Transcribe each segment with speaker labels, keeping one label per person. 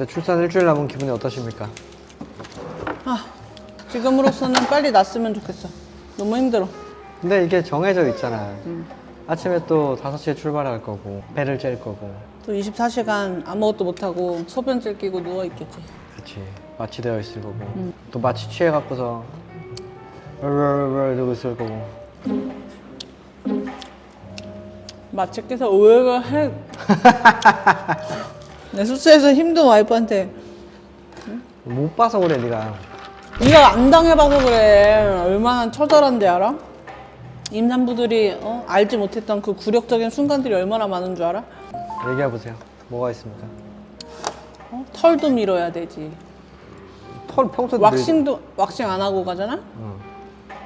Speaker 1: 네, 출산 일주일 남은 기분이 어떠십니까?
Speaker 2: 아, 지금으로서는 빨리 났으면 좋겠어. 너무 힘들어.
Speaker 1: 근데 이게 정해져 있잖아. 아침에 또 5시에 출발할 거고, 배를 짤 거고.
Speaker 2: 또 24시간 아무것도 못하고 소변질 끼고 누워있겠지.
Speaker 1: 그치. 마취되어 있을 거고. 또 마취 취해갖고서, 르르르르 이러고 있을 거고.
Speaker 2: 마취께서 의외가 해. 내 숙소에서 힘든 와이프한테
Speaker 1: 못 봐서 그래, 네가.
Speaker 2: 네가 안 당해봐서 그래. 얼마나 처절한데 알아? 임산부들이 어? 알지 못했던 그 굴욕적인 순간들이 얼마나 많은 줄 알아?
Speaker 1: 얘기해 보세요. 뭐가 있습니까?
Speaker 2: 어? 털도 밀어야 되지.
Speaker 1: 털 평소에
Speaker 2: 왁싱도 왁싱 안 하고 가잖아?
Speaker 1: 응.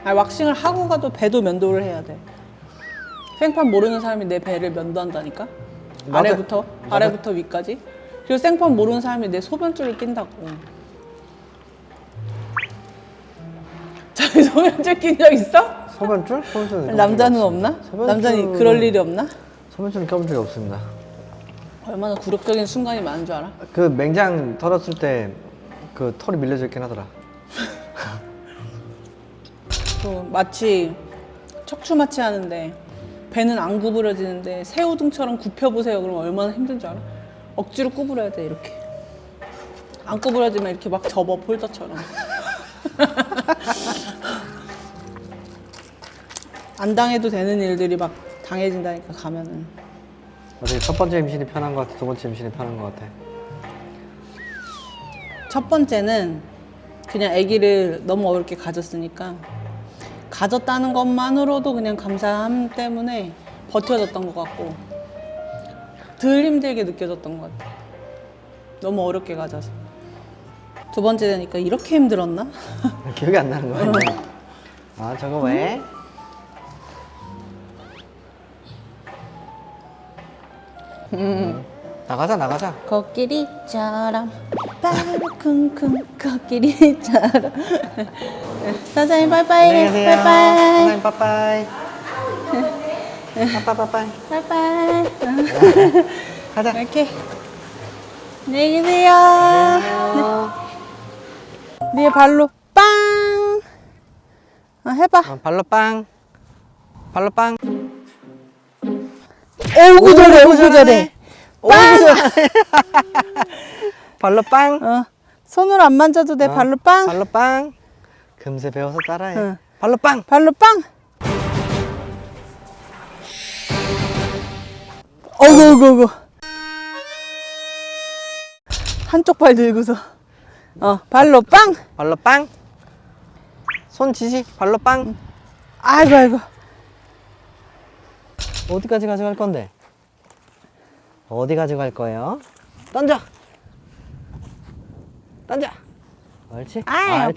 Speaker 2: 아니, 왁싱을 하고 가도 배도 면도를 해야 돼. 생판 모르는 사람이 내 배를 면도한다니까? 아래부터 아래부터 위까지. 그리고 생판 모르는 사람이 내 소변줄을 낀다고. 저기 소변줄 낀 적 있어?
Speaker 1: 소변줄? 소변줄
Speaker 2: 남자는 없나?
Speaker 1: 소변줄-
Speaker 2: 남자는 그럴 일이 없나?
Speaker 1: 소변줄은 껴본 적이 없습니다.
Speaker 2: 얼마나 굴욕적인 순간이 많은 줄 알아?
Speaker 1: 그 맹장 털었을 때 그 털이 밀려져 있긴 하더라.
Speaker 2: 또 마치 척추 마취 하는데 배는 안 구부러지는데 새우등처럼 굽혀 보세요. 그러면 얼마나 힘든 줄 알아? 억지로 구부려야 돼 이렇게. 안 구부러지면 이렇게 막 접어 폴더처럼. 안 당해도 되는 일들이 막 당해진다니까 가면은.
Speaker 1: 어떻게 첫 번째 임신이 편한 것 같아? 두 번째 임신이 편한 것 같아?
Speaker 2: 첫 번째는 그냥 아기를 너무 어렵게 가졌으니까 가졌다는 것만으로도 그냥 감사함 때문에 버텨졌던 것 같고 덜 힘들게 느껴졌던 것 같아. 너무 어렵게 가져서. 두 번째 되니까 이렇게 힘들었나?
Speaker 1: 기억이 안 나는 거야. 아 저거 왜? 음. 나가자 나가자.
Speaker 2: 코끼리처럼 빠르쿵쿵 코끼리처럼 사장님 빠이빠이
Speaker 1: 안녕히 계세요.
Speaker 2: 빠이빠이
Speaker 1: 선생님 빠빠이. 빠빠 빠빠이.
Speaker 2: 빠이빠이
Speaker 1: 가자.
Speaker 2: 이렇게 안녕히 계세요
Speaker 1: 안녕.
Speaker 2: 네 발로 빵 아, 해봐
Speaker 1: 어, 발로 빵. 발로 빵.
Speaker 2: 오구 잘해 오구 잘해
Speaker 1: 오구 잘해. 발로 빵.
Speaker 2: 어 손으로 안 만져도 돼
Speaker 1: 어,
Speaker 2: 발로 빵
Speaker 1: 발로 빵. 금세 배워서 따라해.
Speaker 2: 응.
Speaker 1: 발로 빵.
Speaker 2: 발로 빵 어구 어구 어구 한쪽 발 들고서 어 발로 빵
Speaker 1: 발로 빵. 손 지시. 발로 빵.
Speaker 2: 아이고 아이고
Speaker 1: 어디까지 가져갈 건데? 어디 가져갈 거예요? 던져. 던져. 옳지. 옳지.